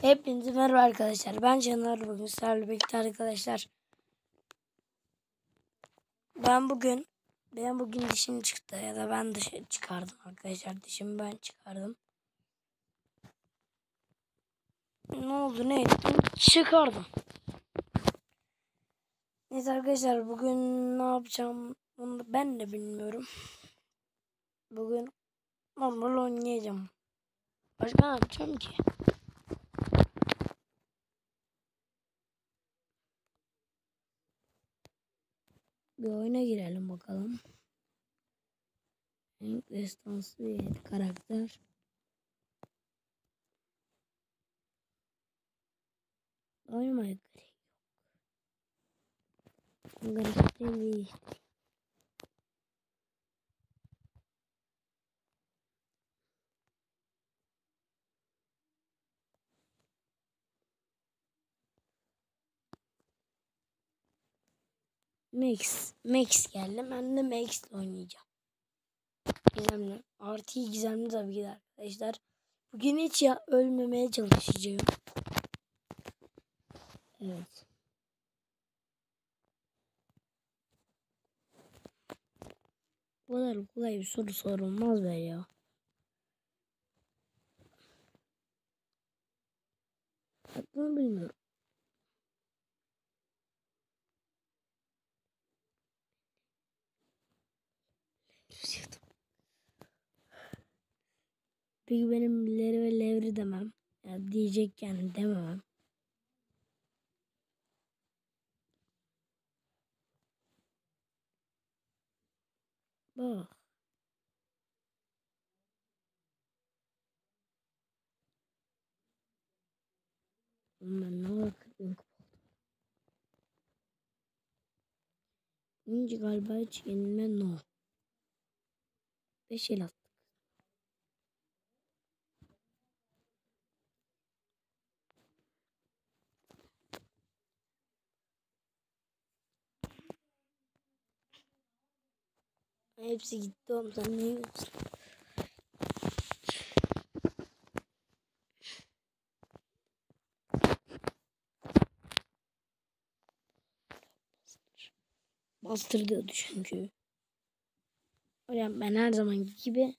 Hepinize merhaba arkadaşlar. Ben Caner bugün sizlerle birlikte arkadaşlar. Ben bugün ben bugün dişim çıktı ya da ben dışarı çıkardım arkadaşlar. Dişimi ben çıkardım. Ne oldu ne ettim? Çıkardım. Neyse arkadaşlar bugün ne yapacağım onu ben de bilmiyorum. Bugün normal oynayacağım. Başka ne yapacağım ki? Bir oyuna girelim bakalım. En destansı bir karakter. Oynamaya gerek yok. Karakter değil. Max. Max geldi. Ben de Max ile oynayacağım. Gizemli. Artı gizemli tabii ki arkadaşlar. Bugün hiç ya ölmemeye çalışacağım. Evet. Bu kadar kolay bir soru sorulmaz be ya. Aklımı bilmiyorum. Peki benim leri ve levri demem. Ya diyecekken dememem. Bak. Ben ne bakıyorum? İnci galiba hiç yenilme no. Beş el attım. Hepsi gitti oğlum sen ne yiyorsun? Bastır diyordu çünkü. Hocam ben her zaman gibi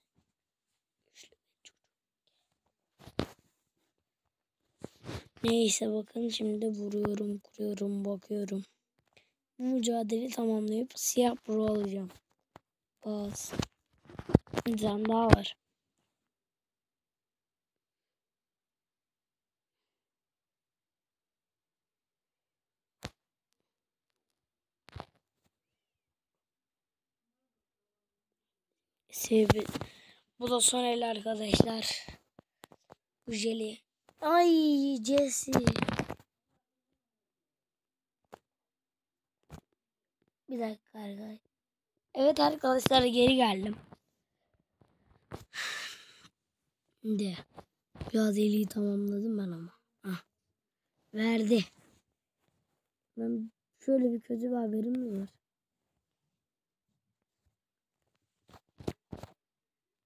Neyse bakın şimdi vuruyorum, kuruyorum, bakıyorum. Bu mücadeleyi tamamlayıp siyah pro alacağım. Bas. Bir tane daha var. Sebebi. Bu da son el arkadaşlar. Bu jeli. Ay Jesse. Bir dakika arkadaşlar. Evet arkadaşlar geri geldim. Şimdi mücadeleyi tamamladım ben ama. Hah. Verdi. Ben şöyle bir kötü bir haberim mi var?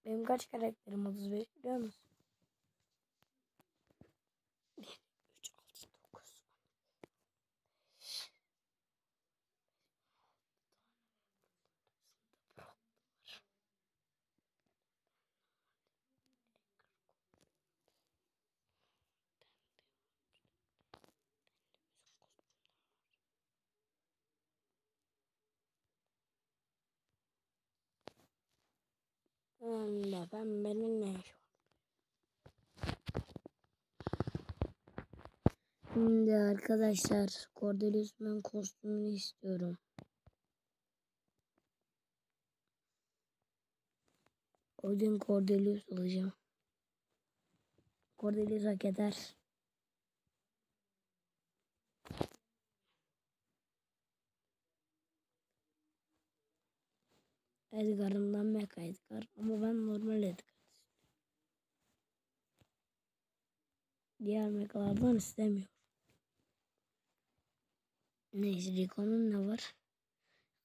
Benim kaç karakterim 35 biliyor musun? Allah ben benim ne var? Şimdi arkadaşlar Cordelius'un kostümünü istiyorum. Odin Cordelius alacağım. Cordelius hak eder. Edgar'ımdan Mecha Edgar ama ben normal Edgar Diğer mekalardan istemiyorum. Neyse Rico'nun ne var?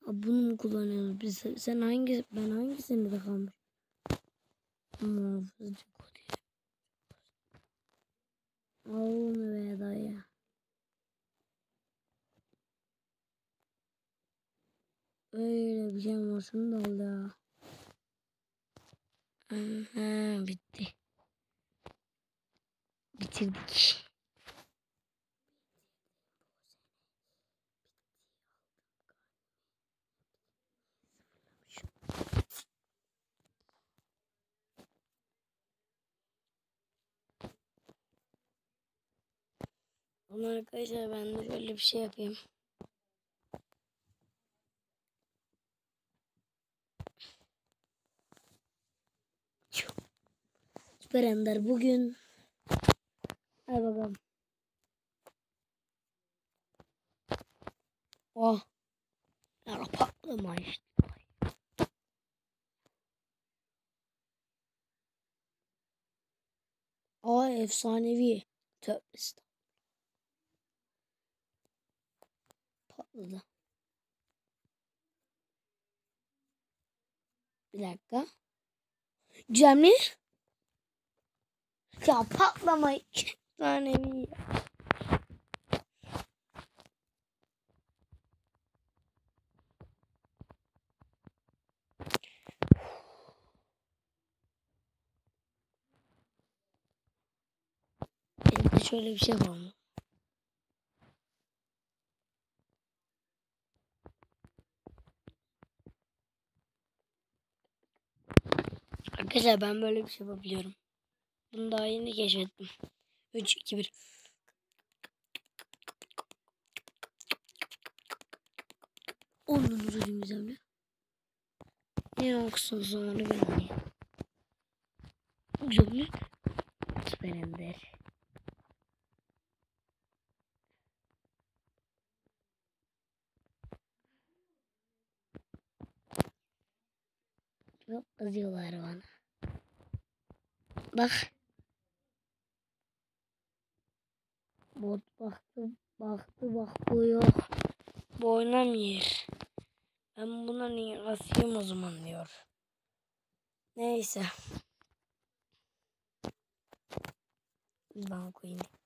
Ha, bunu mu kullanıyoruz biz? Sen hangi ben hangisini de kalmış? Muhafız Rico diye. Al onu be dayı. Öyle bir şey olmasın da oldu. Aha, bitti. Bitirdik. Ama arkadaşlar ben de şöyle bir şey yapayım. Süper bugün. Hadi bakalım. Oh. Ya patlama işte. Aa efsanevi. Tövbe. Patladı. Bir dakika. Cemil. Ya patlama iki efsanevi. Elimde şöyle bir şey var mı? Arkadaşlar ben böyle bir şey yapabiliyorum. Bunu daha yeni keşfettim. 3, 2, 1. Onun uzun güzel Ne okusun sonra ben Güzel Süper Ender. Çok kızıyorlar bana. Bak. Bot baktı, baktı, baktı yok. Bu oynamıyor. Ben buna niye asayım o zaman diyor. Neyse. Ben koyayım.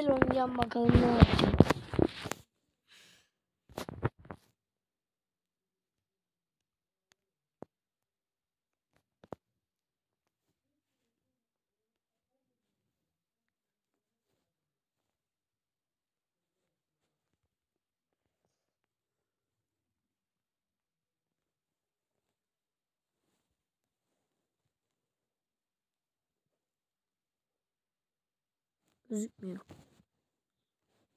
Bir oynayacağım bakalım ne yapacak. Gözükmüyor.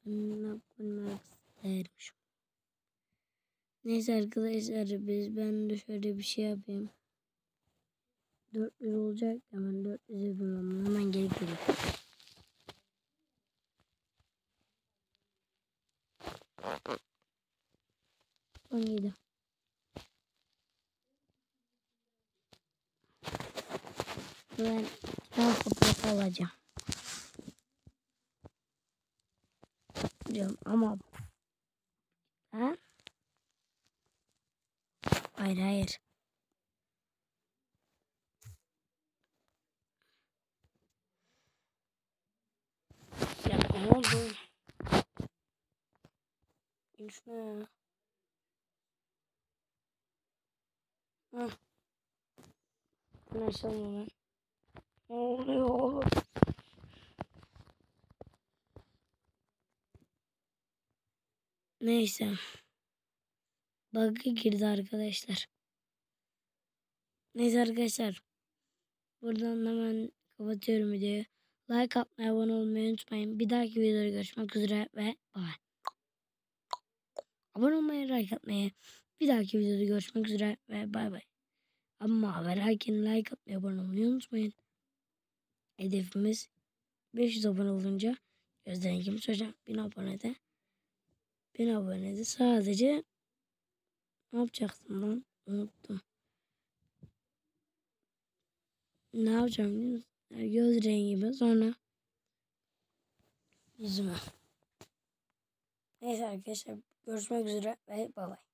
Yapmak isterim şu. Neyse arkadaşlar biz ben de şöyle bir şey yapayım. 400 olacak hemen 400 yapıyorum hemen geri geliyorum. On yedi. Ben daha kapı alacağım. Diyorum ama ha? Hayır hayır. Ya ne oldu? Ya. Hı. Ben. Ne oluyor? Neyse. Bug'a girdi arkadaşlar. Neyse arkadaşlar. Buradan hemen kapatıyorum videoyu. Like atmayı, abone olmayı unutmayın. Bir dahaki videoda görüşmek üzere ve bye. Abone olmayı, like atmayı. Bir dahaki videoda görüşmek üzere ve bay bay. Ama haberken like atmayı, abone olmayı unutmayın. Hedefimiz 500 abone olunca gözden kim söyleyeceğim 1000 abonede 1000 abonede sadece Ne yapacaksın lan? Unuttum. Ne yapacağım? Göz rengimi sonra yüzüme. Neyse arkadaşlar görüşmek üzere ve bay bay.